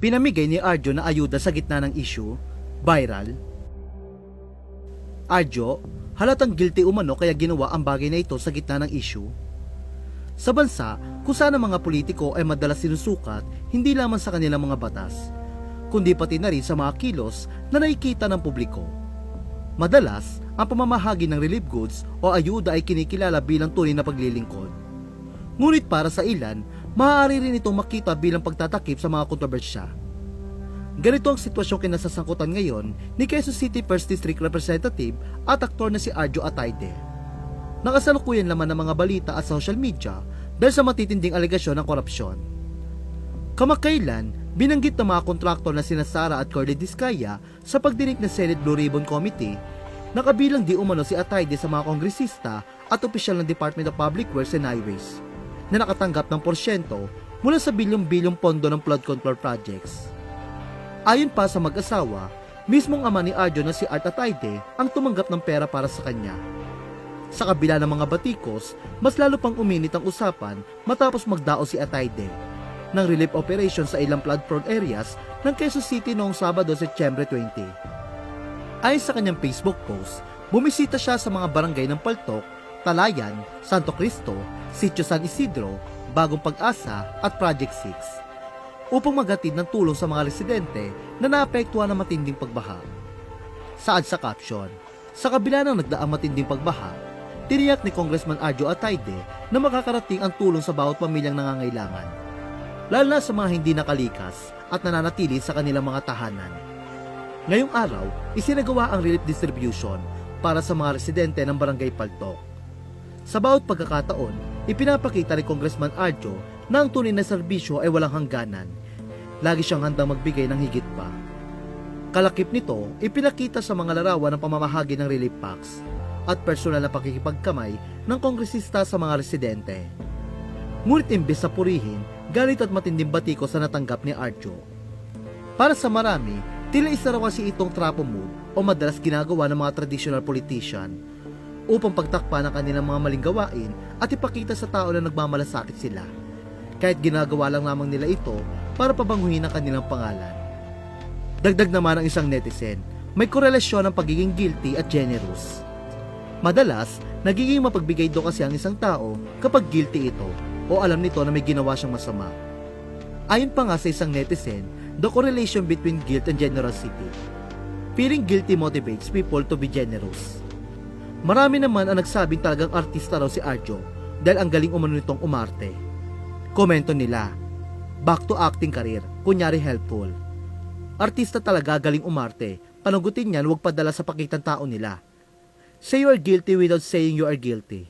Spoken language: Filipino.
Pinamigay ni Arjo na ayuda sa gitna ng issue, viral. Arjo, halatang guilty umano kaya ginawa ang bagay na ito sa gitna ng issue. Sa bansa, kung saan ang mga politiko ay madalas sinusukat hindi lamang sa kanilang mga batas, kundi pati na rin sa mga kilos na nakikita ng publiko. Madalas, ang pamamahagi ng relief goods o ayuda ay kinikilala bilang tunay na paglilingkod. Ngunit para sa ilan, maaari rin itong makita bilang pagtatakip sa mga kontrobersya. Ganito ang sitwasyong kinasasangkutan ngayon ni Quezon City 1st District Representative at aktor na si Arjo Atayde. Nakasalukuyan naman ng mga balita at social media dahil sa matitinding alegasyon ng korupsyon. Kamakailan, binanggit ng mga kontraktor na sina Sara at Cordy Discaya sa pagdinig ng Senate Blue Ribbon Committee na kabilang di umano si Atayde sa mga kongresista at opisyal ng Department of Public Works and Highways na nakatanggap ng porsyento mula sa bilyong-bilyong pondo ng flood control projects. Ayon pa sa mag-asawa, mismong ama ni Arjo na si Art Atayde ang tumanggap ng pera para sa kanya. Sa kabila ng mga batikos, mas lalo pang uminit ang usapan matapos magdao si Atayde ng relief operation sa ilang flood-prone areas ng Quezon City noong Sabado, Setyembre 20. Ayon sa kanyang Facebook post, bumisita siya sa mga barangay ng Paltok, Talayan, Santo Cristo, Sitio San Isidro, Bagong Pag-asa at Project 6 upang maghatid ng tulong sa mga residente na naapektuhan ng matinding pagbaha. Saad sa caption, sa kabila ng nagdaang matinding pagbaha, tiniyak ni Congressman Arjo Atayde na makakarating ang tulong sa bawat pamilyang nangangailangan, lalo na sa mga hindi nakalikas at nananatili sa kanilang mga tahanan. Ngayong araw, isinagawa ang relief distribution para sa mga residente ng Barangay Paltok. Sa bawat pagkakataon, ipinapakita ni Congressman Arjo na ang tunay na serbisyo ay walang hangganan. Lagi siyang handang magbigay ng higit pa. Kalakip nito, ipinakita sa mga larawan ng pamamahagi ng relief packs at personal na pakikipagkamay ng kongresista sa mga residente. Ngunit imbes sa purihin, galit at matinding batiko sa natanggap ni Arjo. Para sa marami, tila isa raw kasi itong trapo move o madalas ginagawa ng mga traditional politician upang pagtakpa ng kanilang mga maling gawain at ipakita sa tao na nagmamalasakit sila. Kahit ginagawa lang lamang nila ito para pabanguhin ang kanilang pangalan. Dagdag naman ang isang netizen, may korelasyon ng pagiging guilty at generous. Madalas, nagiging mapagbigay do kasi ang isang tao kapag guilty ito o alam nito na may ginawa siyang masama. Ayon pa nga sa isang netizen, the correlation between guilt and generosity. Feeling guilty motivates people to be generous. Marami naman ang nagsabing talagang artista raw si Arjo dahil ang galing umano nitong umarte. Komento nila, back to acting career, kunyari helpful. Artista talaga galing umarte, panagutin niyan huwag padala sa pakitang tao nila. Say you are guilty without saying you are guilty.